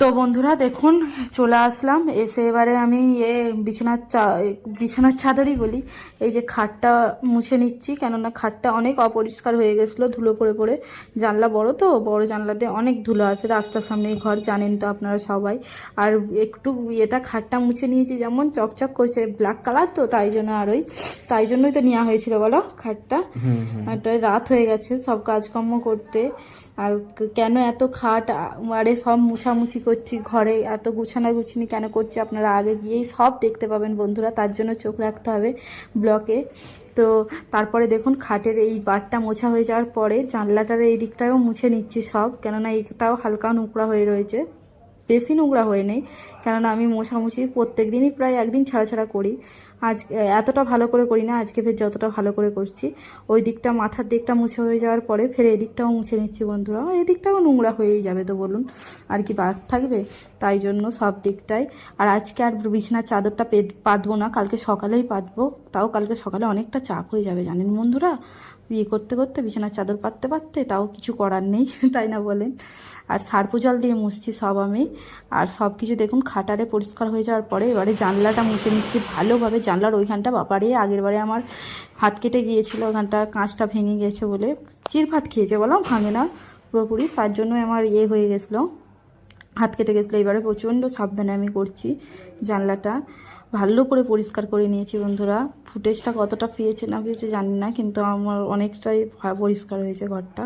তো বন্ধুরা দেখুন চলে আসলাম। এসে এবারে আমি এ বিছানার চা বিছানার চাদরই বলি। এই যে খাটটা মুছে নিচ্ছি কেননা খাটটা অনেক অপরিষ্কার হয়ে গেছিল ধুলো পড়ে পড়ে। জানলা বড় তো বড় জানলাতে অনেক ধুলো আছে রাস্তার সামনে ঘর জানেন তো আপনারা সবাই। আর একটু এটা খাটটা মুছে নিয়েছি যেমন চকচক করছে ব্ল্যাক কালার তো তাই জন্য আর ওই তাই জন্যই তো নেওয়া হয়েছিল বলো খাটটা। একটা রাত হয়ে গেছে সব কাজকর্ম করতে। আর কেন এত খাট আরে সব মুছামুছি করছি ঘরে, এত গুছানা গুছিনি কেন করছি আপনারা আগে গিয়েই সব দেখতে পাবেন বন্ধুরা, তার জন্য চোখ রাখতে হবে ব্লকে। তো তারপরে দেখুন খাটের এই বারটা মোছা হয়ে যাওয়ার পরে জানলাটার এই দিকটাও মুছে নিচ্ছি সব, কেননা এইটাও হালকা নোংরা হয়ে রয়েছে। বেশি নোংরা হয়ে নেই। কেননা আমি মোছামুছি প্রত্যেক দিনই প্রায় একদিন ছাড়া ছাড়া করি। আজ এতটা ভালো করে করি না, আজকে ফের যতটা ভালো করে করছি। ওই দিকটা মাথার দিকটা মুছে হয়ে যাওয়ার পরে ফের এদিকটাও মুছে নিচ্ছি বন্ধুরা। এই দিকটাও নোংরা হয়েই যাবে তো বলুন, আর কি বাদ থাকবে? তাই জন্য সব দিকটাই। আর আজকে আর বিছানার চাদরটা পাতবো না, কালকে সকালেই পাতবো। তাও কালকে সকালে অনেকটা চাপ হয়ে যাবে, জানেন বন্ধুরা? বিয়ে করতে করতে বিছানার চাদর পাততে পাততে তাও কিছু করার নেই, তাই না বলেন? আর সার্পু জল দিয়ে মুছছি সব আমি। আর সব কিছু দেখুন, খাটারে পরিষ্কার হয়ে যাওয়ার পরে এবারে জানলাটা মুছে নিচ্ছি ভালোভাবে। জানলার ওইখানটা বাপারে আগের বারে আমার হাত কেটে গিয়েছিল ওখানটা কাঁচটা ভেঙে গেছে বলে। চিরফাট খেয়েছে বলো ভাঙে না পুরোপুরি, তার জন্য আমার ইয়ে হয়ে গেছিল। হাত কেটে গেছিল এবারে প্রচণ্ড সাবধানে আমি করছি জানলাটা। ভালো করে পরিষ্কার করে নিয়েছি বন্ধুরা। ফুটেজটা কতটা পেয়েছে না পেয়েছে জানি না, কিন্তু আমার অনেকটাই পরিষ্কার হয়েছে ঘরটা।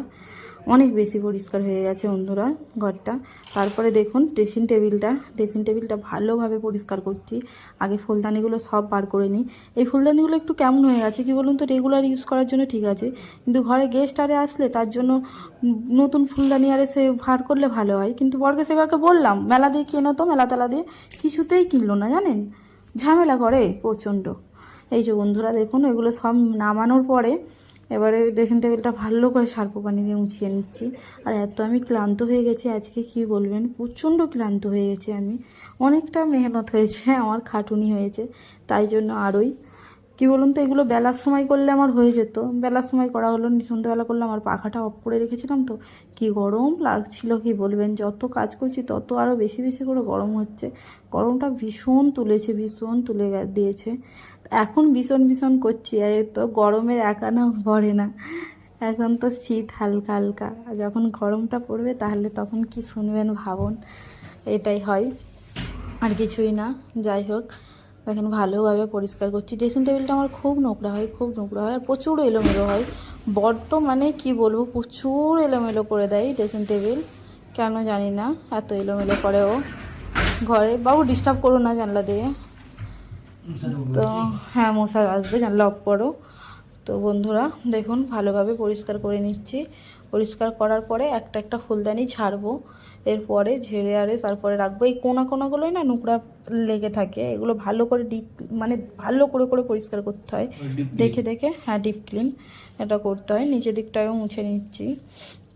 অনেক বেশি পরিষ্কার হয়ে গেছে বন্ধুরা ঘরটা। তারপরে দেখুন ড্রেসিং টেবিলটা ড্রেসিং টেবিলটা ভালোভাবে পরিষ্কার করছি। আগে ফুলদানিগুলো সব বার করে নিই। এই ফুলদানিগুলো একটু কেমন হয়ে গেছে কি বলুন তো রেগুলার ইউজ করার জন্য ঠিক আছে। কিন্তু ঘরে গেস্ট আরে আসলে তার জন্য নতুন ফুলদানি আরে সে ভার করলে ভালো হয়। কিন্তু বরকে সেবারকে বললাম, মেলা দিয়ে কেনো তো, মেলা তেলা দিয়ে। কিছুতেই কিনলো না, জানেন? ঝামেলা করে প্রচণ্ড। এই যে বন্ধুরা দেখুন, এগুলো সব নামানোর পরে এবারে ড্রেসিং টেবিলটা ভালো করে সার্প পানি দিয়ে মুছিয়ে নিচ্ছি। আর এত আমি ক্লান্ত হয়ে গেছি, আজকে কি বলবেন? প্রচণ্ড ক্লান্ত হয়ে গেছি আমি। অনেকটা মেহনত হয়েছে, আমার খাটুনি হয়েছে। তাই জন্য আরোই। কি বলুন তো, এগুলো বেলার সময় করলে আমার হয়ে যেত। বেলার সময় করা হলো সন্ধ্যাবেলা করলে আমার পাখাটা অফ করে রেখেছিলাম তো। কি গরম লাগছিল, কি বলবেন? যত কাজ করছি, তত আরও বেশি বেশি করে গরম হচ্ছে। গরমটা ভীষণ তুলেছে, ভীষণ তুলে দিয়েছে। এখন ভীষণ ভীষণ করছি, আর তো গরমের একানা পড়ে না। এখন তো শীত হালকা হালকা যখন গরমটা পড়বে তাহলে তখন কি শুনবেন ভাবুন, এটাই হয়। আর কিছুই না, যাই হোক, দেখেন ভালোভাবে পরিষ্কার করছি। ড্রেসিং টেবিলটা আমার খুব নোংরা হয়, খুব নোংরা হয়, আর প্রচুর এলোমেলো হয়। বর্তমানে কি বলব, প্রচুর এলোমেলো করে দেয় ড্রেসিং টেবিল কেন জানি না, এত এলোমেলো করে ও ঘরে বাবু ডিস্টার্ব করো না জানলা দিয়ে। তো হ্যাঁ মশা আসবে জানলা অফ করো। তো বন্ধুরা দেখুন ভালোভাবে পরিষ্কার করে নিচ্ছি। পরিষ্কার করার পরে একটা একটা ফুলদানি ছাড়বো। এরপরে ঝেড়ে আরে তারপরে রাখব। এই কোনা কোনাগুলোই না নোংরা লেগে থাকে। এগুলো ভালো করে ডিপ মানে ভালো করে করে পরিষ্কার করতে হয়। দেখে দেখে হ্যাঁ ডিপ ক্লিন এটা করতে হয়। নিচের দিকটাও মুছে নিচ্ছি।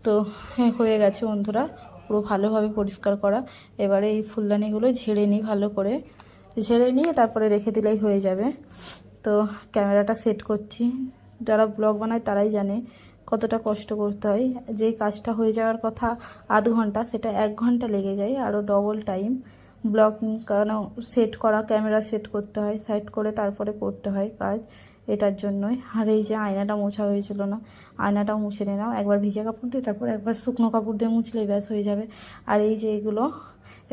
তো হ্যাঁ, হয়ে গেছে বন্ধুরা। পুরো ভালোভাবে পরিষ্কার করা। এবারে এই ফুলদানিগুলো ঝেড়ে নিই ভালো করে। ঝেড়ে নিয়ে তারপরে রেখে দিলেই হয়ে যাবে। তো ক্যামেরাটা সেট করছি। যারা ব্লগ বানায় তারাই জানে কতটা কষ্ট করতে হয়। যেই কাজটা হয়ে যাওয়ার কথা আধ ঘণ্টা, সেটা এক ঘণ্টা লেগে যায়, আরও ডবল টাইম ব্লগিং কারণ সেট করা, ক্যামেরা সেট করতে হয় সেট করে তারপরে করতে হয় কাজ। এটার জন্যই। আর এই যে আয়নাটা মোছা হয়েছিল না আয়নাটাও মুছে নিলাম। একবার ভিজে কাপড় দিয়ে, তারপর একবার শুকনো কাপড় দিয়ে মুছলেই ব্যাস হয়ে যাবে। আর এই যে এগুলো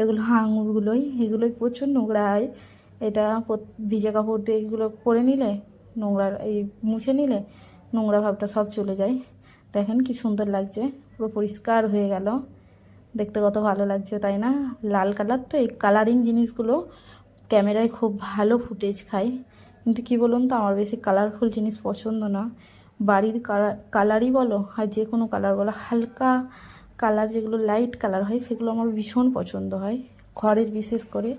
এগুলো আঙুরগুলোই, এগুলোই প্রচুর নোংরা হয়। এটা ভিজে কাপড় দিয়ে এগুলো করে নিলে, নোংরা এই মুছে নিলে নোংরা ভাবটা সব চলে যায়। দেখেন কি সুন্দর লাগছে, পুরো পরিষ্কার হয়ে গেল। দেখতে কত ভালো লাগছে, তাই না? লাল কালার তো, এই কালারিং জিনিসগুলো ক্যামেরায় খুব ভালো ফুটেজ খায়। কিন্তু কি বলুন তো, আমার বেশি কালারফুল জিনিস পছন্দ না। বাড়ির কালার কালারই বলো, আর যে কোনো কালার বলো, হালকা কালার যেগুলো লাইট কালার হয়, সেগুলো আমার ভীষণ পছন্দ হয়। ঘরের বিশেষ করে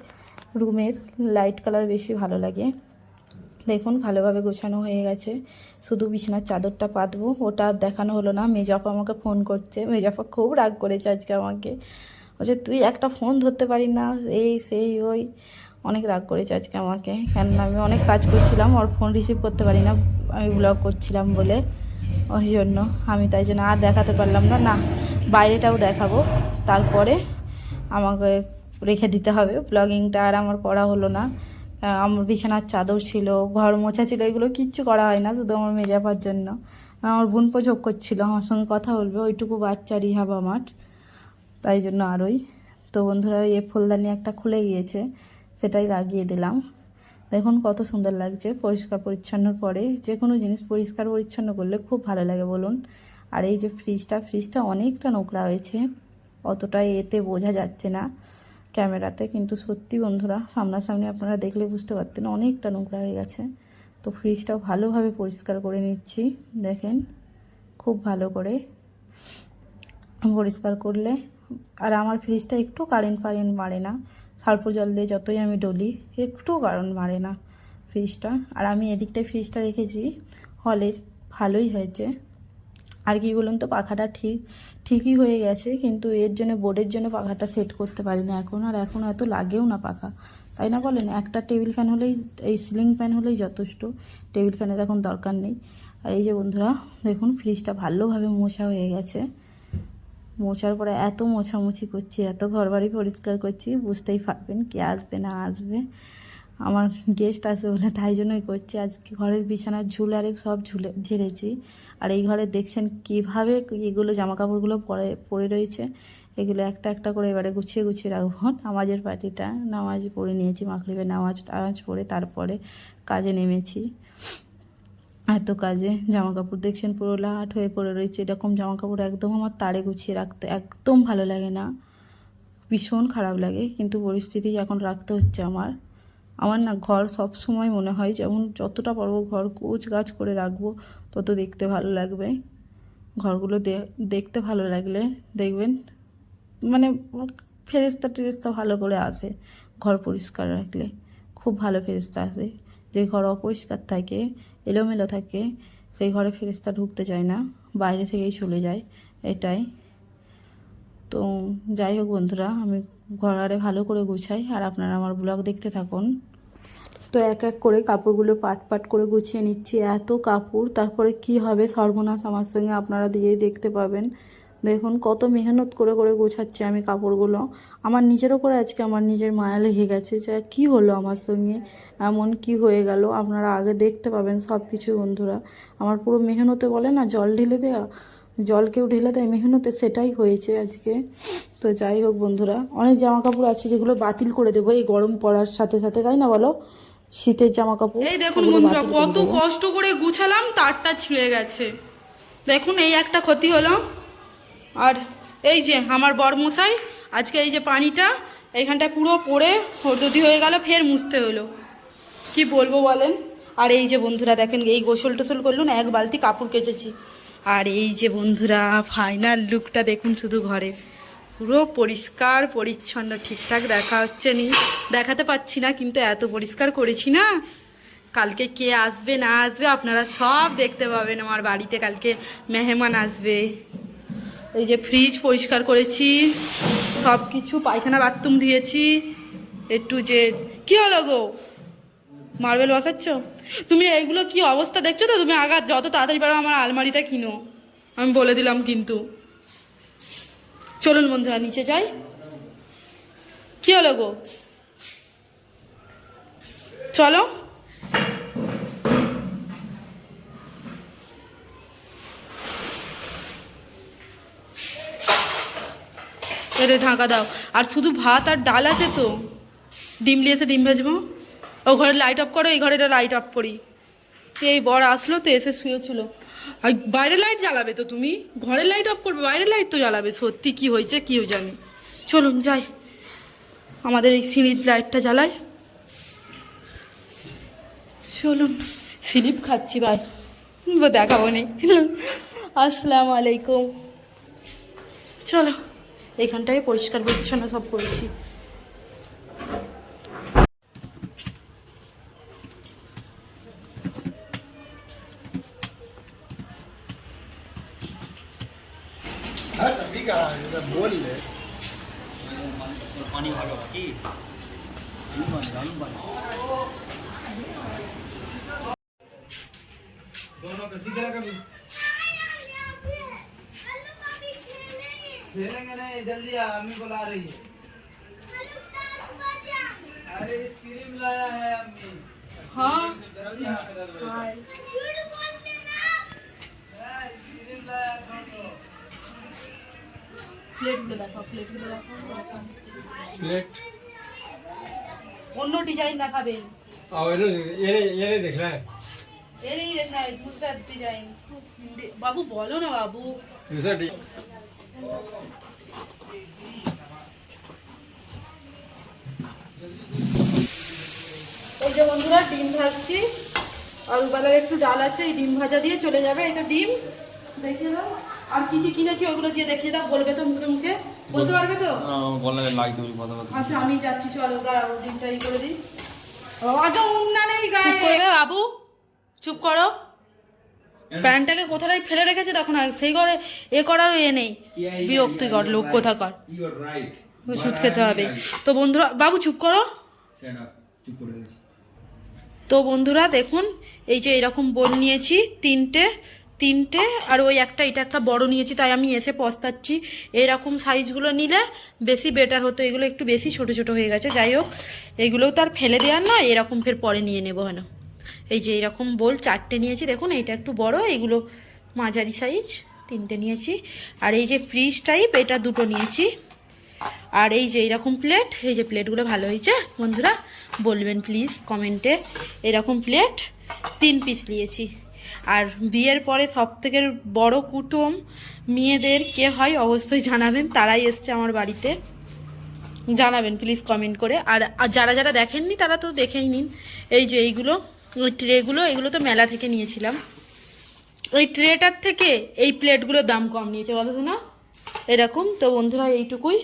রুমের লাইট কালার বেশি ভালো লাগে। দেখুন, ভালোভাবে গোছানো হয়ে গেছে। শুধু বিছানার চাদরটা পাতবো। ওটা দেখানো হলো না। মেজাপা আমাকে ফোন করছে। মেজাপা খুব রাগ করেছে আজকে আমাকে। বলছে, তুই একটা ফোন ধরতে পারি না? এই, সেই, ওই। অনেক রাগ করেছে আজকে আমাকে। কেননা আমি অনেক কাজ করছিলাম। ওর ফোন রিসিভ করতে পারি না। আমি ব্লগ করছিলাম বলে। ওই জন্য আমি তাই জন্য আর দেখাতে পারলাম না। না বাইরেটাও দেখাবো। তারপরে আমাকে রেখে দিতে হবে ব্লগিংটা আর আমার করা হলো না। আমার বিছানার চাদর ছিল, ঘর মোছা ছিল, এগুলো কিচ্ছু করা হয় না, শুধু আমার মেজাপার জন্য। আমার বোন পোচক করছিল, আমার সঙ্গে কথা বলবে, ওইটুকু বাচ্চা রিহাব আমার তাই জন্য আরোই। তো বন্ধুরা এ ফুলদানি একটা খুলে গিয়েছে, সেটাই লাগিয়ে দিলাম। দেখুন কত সুন্দর লাগছে, পরিষ্কার পরিচ্ছন্নর পরে। যে কোনো জিনিস পরিষ্কার পরিচ্ছন্ন করলে খুব ভালো লাগে, বলুন। আর এই যে ফ্রিজটা ফ্রিজটা অনেকটা নোংরা হয়েছে। অতটা এতে বোঝা যাচ্ছে না ক্যামেরাতে, কিন্তু সত্যি বন্ধুরা, সামনাসামনি আপনারা দেখলে বুঝতে পারতেন অনেকটা নোংরা হয়ে গেছে। তো ফ্রিজটাও ভালোভাবে পরিষ্কার করে নিচ্ছি, দেখেন, খুব ভালো করে পরিষ্কার করলে। আর আমার ফ্রিজটা একটু কারেন্ট ফারেন্ট মারে না। সার্ফ জল দিয়ে যতই আমি ডলি, একটু কারেন্ট মারে না ফ্রিজটা আর আমি এদিকটায় ফ্রিজটা রেখেছি, হলের, ভালোই হয়েছে। আর কি বলুন তো, পাখাটা ঠিক, ঠিকই হয়ে গেছে, কিন্তু এর জন্য বোর্ডের জন্য পাখাটা সেট করতে পারি না এখন, আর এখন এত লাগেও না পাখা। তাই না বলেন? একটা টেবিল ফ্যান হলেই, এই সিলিং ফ্যান হলেই যথেষ্ট টেবিল ফ্যানের এখন দরকার নেই। আর এই যে বন্ধুরা, দেখুন ফ্রিজটা ভালোভাবে মোছা হয়ে গেছে। মোছার পরে এত মোছামুছি করছি, এত ঘর বাড়ি পরিষ্কার করছি, বুঝতেই পারবেন কে আসবে না আসবে। আমার গেস্ট আসবে বলে তাই জন্যই করছি। আজকে ঘরের বিছানার ঝুল আর সব ঝুলে, ঝেড়েছি। আর এই ঘরে দেখছেন কীভাবে এগুলো জামা কাপড়গুলো পরে পড়ে রয়েছে। এগুলো একটা একটা করে এবারে গুছিয়ে গুছিয়ে রাখব। নামাজের পার্টিটা, নামাজ পড়ে নিয়েছি মাখরিবে নামাজ টামাজ পড়ে তারপরে কাজে নেমেছি। এত কাজে জামা কাপড় দেখছেন পুরো লাট হয়ে পড়ে রয়েছে। এরকম জামা কাপড় একদম আমার তারে গুছিয়ে রাখতে একদম ভালো লাগে না। ভীষণ খারাপ লাগে, কিন্তু পরিস্থিতি এখন রাখতে হচ্ছে আমার। আমার না ঘর সব সময় মনে হয় যেমন যতটা পারব ঘর কোচ গাছ করে রাখব, তত দেখতে ভালো লাগবে। ঘরগুলো দেখতে ভালো লাগলে দেখবেন মানে ফেরেস্তা টেরেস্তা ভালো করে আসে ঘর পরিষ্কার রাখলে। খুব ভালো ফেরেস্তা আসে। যে ঘর অপরিষ্কার থাকে, এলোমেলো থাকে, সেই ঘরে ফেরেস্তা ঢুকতে চায় না, বাইরে থেকেই চলে যায়, এটাই। তো যাই হোক বন্ধুরা, আমি ঘর আরে ভালো করে গুছাই আর আপনারা আমার ব্লগ দেখতে থাকুন। তো এক এক করে কাপড়গুলো পাট পাট করে গুছিয়ে নিচ্ছি। এত কাপড়, তারপরে কি হবে সর্বনাশ আমার সঙ্গে আপনারা দিয়েই দেখতে পাবেন। দেখুন কত মেহনত করে করে গোছাচ্ছি আমি কাপড়গুলো। আমার নিজের ওপরে আজকে আমার নিজের মায়া লেগে গেছে যে কি হলো আমার সঙ্গে, এমন কি হয়ে গেল, আপনারা আগে দেখতে পাবেন সব কিছু বন্ধুরা। আমার পুরো মেহনতে বলে না, জল ঢেলে দেওয়া জল কেউ ঢেলে দেয় মেহনতে সেটাই হয়েছে আজকে। তো যাই হোক বন্ধুরা অনেক জামা কাপড় আছে যেগুলো বাতিল করে দেবো এই গরম পড়ার সাথে সাথে তাই না বলো? শীতের জামা কাপড় এই দেখুন বন্ধুরা কত কষ্ট করে গুছালাম তারটা ছিঁড়ে গেছে। দেখুন এই একটা ক্ষতি হলো। আর এই যে আমার বরমশাই আজকে এই যে পানিটা এইখানটা পুরো পড়ে হরদদি হয়ে গেল ফের মুছতে হলো। কি বলব বলেন? আর এই যে বন্ধুরা দেখেন এই গোসল টোসল করল না এক বালতি কাপড় কেচেছি। আর এই যে বন্ধুরা ফাইনাল লুকটা দেখুন শুধু ঘরে। পুরো পরিষ্কার, পরিচ্ছন্ন, ঠিকঠাক দেখা হচ্ছে নি। দেখাতে পাচ্ছি না, কিন্তু এত পরিষ্কার করেছি না। কালকে কে আসবে, না আসবে, আপনারা সব দেখতে পাবেন আমার বাড়িতে কালকে মেহমান আসবে। এই যে ফ্রিজ পরিষ্কার করেছি সব কিছু পায়খানা বাথরুম দিয়েছি। একটু যে কী হলো গো? মার্বেল বসাচ্ছ? তুমি এইগুলো কি অবস্থা দেখছ তো? তুমি আঘাত, যত তাড়াতাড়ি পারো আমার আলমারিটা কিনো। আমি বলে দিলাম কিন্তু। চলুন বন্ধুরা, নিচে যাই। কি হলো গো? চলো। এটা ঢাকা দাও। আর শুধু ভাত আর ডাল আছে তো? ডিম লিয়েছে ডিম ভাজবো? ও ঘরে লাইট অফ করো, এই ঘরে লাইট অফ করি। এই বর আসলো তো এসে শুয়েছিল। আর বাইরের লাইট জ্বালাবে তো তুমি? ঘরে লাইট অফ করবে বাইরের লাইট তো জ্বালাবে। সত্যি কি হয়েছে কি হয়েছে আমি চলুন, যাই। আমাদের এই সিঁড়ির লাইটটা জ্বালাই। চলুন। স্লিপ খাচ্ছি, ভাই। দেখাবো নেই আসসালামু আলাইকুম। চলো এখানটায় পরিষ্কার পরিচ্ছন্ন সব করেছি। বললে পানি ভালো কি खेलेंगे नहीं जल्दी आ अम्मी बुला रही है। अरे क्रीम लाया है अम्मी। हाँ। क्रीम हाँ। हाँ, लाया হ্যাঁ, বাবু বলো না বাবু। এই যে বন্ধুরা ডিম ভাজছি। আর একটু ডাল আছে এই ডিম ভাজা দিয়ে চলে যাবে। এটা ডিম। দেখে দাও আর কি কি কিনেছি ওগুলো দিয়ে দেখিয়ে দাও বলবে তো মুখে মুখে। বলতে পারবে তো? বললে লাগতো ওই কথা কথা আচ্ছা আমি যাচ্ছি চলো দাঁড়াও ডিমটা ই করে দিই। আগে উন্না নেই গায়ে। করবে বাবু চুপ করো। প্যান্টটাকে কোথায় ফেলে রেখেছে দেখো না সেই ঘরে এ করার এ নেই। বিরক্তিকর লোক কোথাকার। ওষুধ খেতে হবে। তো বন্ধুরা বাবু চুপ করো। তো বন্ধুরা দেখুন এই যে এরকম বোল নিয়েছি তিনটে। তিনটে, আর ওই একটা, এটা একটা বড় নিয়েছি, তাই আমি এসে পস্তাচ্ছি। এরকম সাইজগুলো নিলে বেশি বেটার হতো, এগুলো একটু বেশি ছোট ছোট হয়ে গেছে, যাই হোক। এগুলোও তো আর ফেলে দেওয়ার নয় এরকম ফের পরে নিয়ে নেব, হেন। এই যে এরকম বোল, চারটে নিয়েছি, দেখুন, এইটা একটু বড়, এগুলো মাঝারি সাইজ, তিনটে নিয়েছি। আর এই যে ফ্রিজ টাইপ, এটা দুটো নিয়েছি। আর এই যে এরকম প্লেট, এই যে প্লেটগুলো ভালো হয়েছে, বন্ধুরা, বলবেন প্লিজ কমেন্টে। এরকম প্লেট, তিন পিস নিয়েছি। আর বিয়ের পরে সব থেকে বড় কুটুম মেয়েদের কে হয় অবশ্যই জানাবেন, তারাই এসছে আমার বাড়িতে। জানাবেন প্লিজ কমেন্ট করে। আর যারা যারা দেখেননি, তারা তো দেখেই নিন। এই যে এইগুলো, ওই ট্রেগুলো, এগুলো তো মেলা থেকে নিয়েছিলাম। ওই ট্রেটার থেকে এই প্লেটগুলোর দাম কম নিয়েছে, বলো না? এরকম। তো বন্ধুরা, এইটুকুই।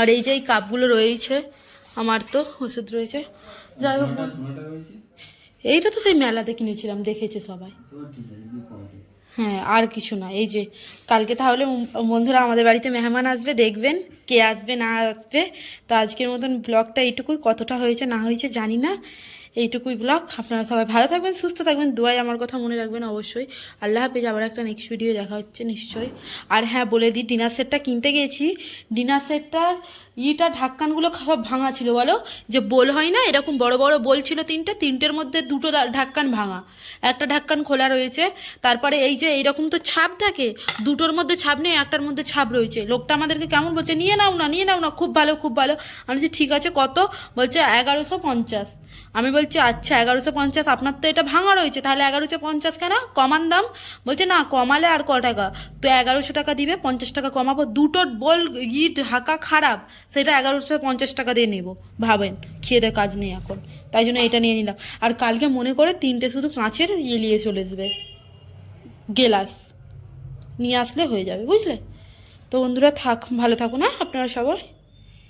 আর এই যে এই কাপগুলো রয়েছে, আমার তো ওষুধ রয়েছে। যাই হোক এইটা তো সেই মেলাতে কিনেছিলাম, দেখেছে সবাই। হ্যাঁ আর কিছু না। এই যে, কালকে তাহলে বন্ধুরা আমাদের বাড়িতে মেহমান আসবে, দেখবেন কে আসবে, না আসবে। তো আজকের মতন ব্লগটা এইটুকুই, কতটা হয়েছে, না হয়েছে জানি না। এইটুকুই ব্লগ আপনারা সবাই ভালো থাকবেন, সুস্থ থাকবেন। দুয়াই আমার কথা মনে রাখবেন অবশ্যই। আল্লাহ হাফেজ, আবার একটা নেক্সট ভিডিও দেখা হচ্ছে নিশ্চয়ই। আর হ্যাঁ বলে দিই, ডিনার সেটটা কিনতে গেছি ডিনার সেটটার ইটা ঢাক্কানগুলো সব ভাঙা ছিল, বলো? যে বোল হয় না, এরকম বড় বড় বোল ছিল তিনটে, তিনটের মধ্যে দুটো ঢাক্কান ভাঙা। একটা ঢাক্কান খোলা রয়েছে, তারপরে এই যে এইরকম তো ছাপ থাকে, দুটোর মধ্যে ছাপ নেই, একটার মধ্যে ছাপ রয়েছে। লোকটা আমাদেরকে কেমন বলছে, নিয়ে নাও না, নিয়ে নাও না, খুব ভালো খুব ভালো। আমি ঠিক আছে, কত? বলছে, এগারোশো পঞ্চাশ। আমি বলছি আচ্ছা এগারোশো পঞ্চাশ, আপনার তো এটা ভাঙা রয়েছে, তাহলে এগারোশো পঞ্চাশ কেন? কমান দাম। বলছে, না, কমালে আর ক টাকা? তো এগারোশো টাকা দিবে, পঞ্চাশ টাকা কমাবো, দুটো বল ই ঢাকা খারাপ, সেটা এগারোশো পঞ্চাশ টাকা দিয়ে নেব। ভাবেন, খেয়ে দেয় কাজ নেই এখন, তাই জন্য এটা নিয়ে নিলাম। আর কালকে মনে করে তিনটে শুধু কাঁচের ইয়ে নিয়ে চলে আসবে, গেলাস। নিয়ে আসলে হয়ে যাবে, বুঝলে? তো বন্ধুরা, থাক, ভালো থাকুন হ্যাঁ আপনারা সবাই।